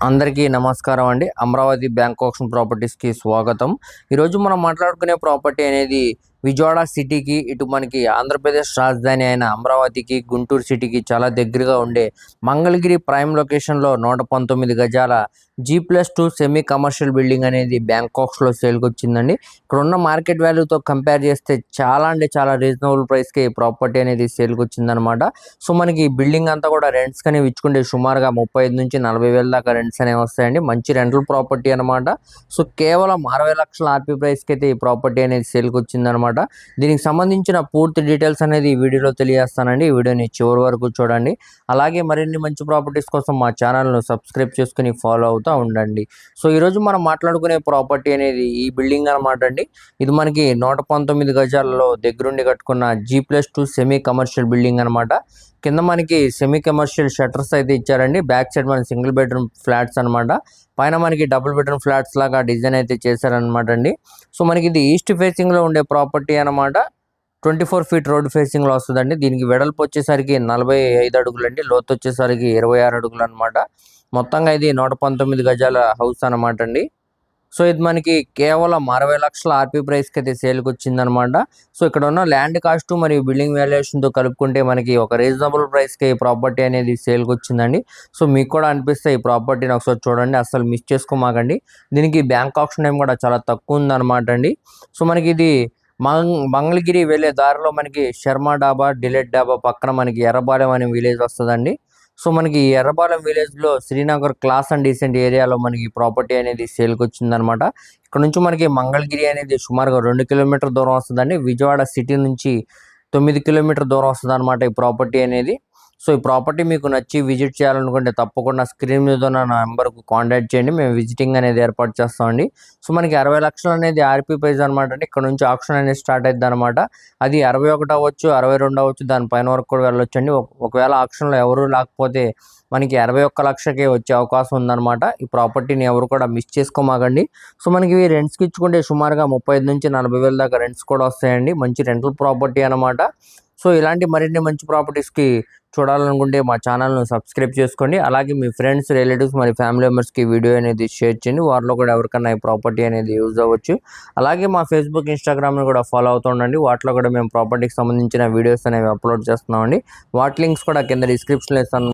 అందరికీ నమస్కారం అండి. అమరావతి బ్యాంక్ ఆప్షన్ ప్రాపర్టీస్కి స్వాగతం. ఈరోజు మనం మాట్లాడుకునే ప్రాపర్టీ అనేది విజయవాడ సిటీకి ఇటు మనకి ఆంధ్రప్రదేశ్ రాజధాని అయిన అమరావతికి గుంటూరు సిటీకి చాలా దగ్గరగా ఉండే మంగళగిరి ప్రైమ్ లొకేషన్లో నూట పంతొమ్మిది గజాల G plus two semi commercial building అనేది బ్యాంకాక్స్లో సేల్కి వచ్చిందండి ఇక్కడ ఉన్న మార్కెట్ వాల్యూతో కంపేర్ చేస్తే చాలా అంటే చాలా రీజనబుల్ ప్రైస్కి ప్రాపర్టీ అనేది సేల్కి వచ్చిందనమాట సో మనకి ఈ బిల్డింగ్ అంతా కూడా రెంట్స్ కానీ ఇచ్చుకుంటే సుమారుగా ముప్పై ఐదు నుంచి నలభై వేల దాకా రెంట్స్ అనేవి వస్తాయండి. మంచి రెంటల్ ప్రాపర్టీ అనమాట. సో కేవలం అరవై లక్షల ఆర్పీ ప్రైస్కి అయితే ఈ ప్రాపర్టీ అనేది సేల్కి వచ్చిందనమాట దీనికి సంబంధించిన పూర్తి డీటెయిల్స్ అనేది ఈ వీడియోలో తెలియజేస్తానండి. ఈ వీడియోని చివరి వరకు చూడండి. అలాగే మరిన్ని మంచి ప్రాపర్టీస్ కోసం మా ఛానల్ను సబ్స్క్రైబ్ చేసుకుని ఫాలో అవుతాం. ఉండండి. సో ఈరోజు మనం మాట్లాడుకునే ప్రాపర్టీ అనేది ఈ బిల్డింగ్ అనమాట అండి. ఇది మనకి నూట పంతొమ్మిది గజాలలో దగ్గరుండి కట్టుకున్న G plus two semi commercial building అనమాట కింద మనకి సెమీ కమర్షియల్ షట్టర్స్ అయితే ఇచ్చారండి. బ్యాక్ సైడ్ మన సింగిల్ బెడ్రూమ్ ఫ్లాట్స్ అనమాట పైన మనకి డబుల్ బెడ్రూమ్ ఫ్లాట్స్ లాగా డిజైన్ అయితే చేశారనమాట అండి. సో మనకి ఇది ఈస్ట్ ఫేసింగ్లో ఉండే ప్రాపర్టీ అనమాట ట్వంటీ ఫోర్ ఫీట్ రోడ్ ఫేసింగ్లో వస్తుందండి. దీనికి వెడల్పు వచ్చేసరికి నలభై ఐదు అడుగులు అండి లోతు వచ్చేసరికి ఇరవై ఆరు అడుగులు అనమాట మొత్తంగా ఇది నూట పంతొమ్మిది గజాల హౌస్ అనమాట అండి. సో ఇది మనకి కేవలం అరవై లక్షల ఆర్పీ ప్రైస్కి అయితే సేల్కి వచ్చిందనమాట సో ఇక్కడ ఉన్న ల్యాండ్ కాస్ట్ మరియు బిల్డింగ్ వాల్యుయేషన్తో కలుపుకుంటే మనకి ఒక రీజనబుల్ ప్రైస్కి ఈ ప్రాపర్టీ అనేది సేల్కి వచ్చిందండి. సో మీకు కూడా అనిపిస్తే ఈ ప్రాపర్టీని ఒకసారి చూడండి. అసలు మిస్ చేసుకోమాకండి. దీనికి బ్యాంక్ ఆప్షన్ టైం కూడా చాలా తక్కువ ఉందన్నమాట అండి. సో మనకి ఇది మంగ్ మంగళగిరి వెళ్ళే దారిలో మనకి శర్మ డాబా డిలెట్ డాబా పక్కన మనకి ఎర్రబాలెం అనే విలేజ్ వస్తుందండి. సో మనకి ఎర్రబాలెం విలేజ్లో శ్రీనగర్ క్లాస్ అండ్ డీసెంట్ ఏరియాలో మనకి ప్రాపర్టీ అనేది సేల్కి వచ్చిందనమాట. ఇక్కడ నుంచి మనకి మంగళగిరి అనేది సుమారుగా రెండు కిలోమీటర్ దూరం వస్తుందండి. విజయవాడ సిటీ నుంచి తొమ్మిది కిలోమీటర్ దూరం వస్తుంది అనమాట ఈ ప్రాపర్టీ అనేది. సో ఈ ప్రాపర్టీ మీకు నచ్చి విజిట్ చేయాలనుకుంటే తప్పకుండా స్క్రీన్ మీద ఉన్న నా నెంబర్కు కాంటాక్ట్ చేయండి. మేము విజిటింగ్ అనేది ఏర్పాటు చేస్తామండి. సో మనకి అరవై లక్షలు అనేది ఆర్పీ ప్రైజ్ అనమాట అండి. ఇక్కడ నుంచి ఆప్షన్ అనేది స్టార్ట్ అవుతుంది అనమాట అది అరవై ఒకటి అవ్వచ్చు అరవై రెండు అవ్వచ్చు దానిపైన వరకు కూడా వెళ్ళొచ్చండి. ఒకవేళ ఆప్షన్లో ఎవరు లేకపోతే మనకి అరవై ఒక్క లక్షకే వచ్చే అవకాశం ఉందన్నమాట. ఈ ప్రాపర్టీని ఎవరు కూడా మిస్ చేసుకోమాకండి. సో మనకి ఇవి రెంట్స్కి ఇచ్చుకుంటే సుమారుగా ముప్పై ఐదు నుంచి నలభై వేల దాకా రెంట్స్ కూడా వస్తాయండి. మంచి రెంటల్ ప్రాపర్టీ అనమాట సో ఇలాంటి మరిన్ని మంచి ప్రాపర్టీస్కి చూడాలనుకుంటే మా ఛానల్ను సబ్స్క్రైబ్ చేసుకోండి. అలాగే మీ ఫ్రెండ్స్ రిలేటివ్స్ మరి ఫ్యామిలీ మెంబర్స్కి వీడియో అనేది షేర్ చేయండి. వారిలో కూడా ఎవరికైనా ఈ ప్రాపర్టీ అనేది యూజ్ అవ్వచ్చు. అలాగే మా ఫేస్బుక్ ఇన్స్టాగ్రామ్ని కూడా ఫాలో అవుతూ ఉండండి. వాటిలో కూడా మేము ప్రాపర్టీకి సంబంధించిన వీడియోస్ అనేవి అప్లోడ్ చేస్తున్నామండి. వాటి లింక్స్ కూడా కింద డిస్క్రిప్షన్లో ఇస్తాను.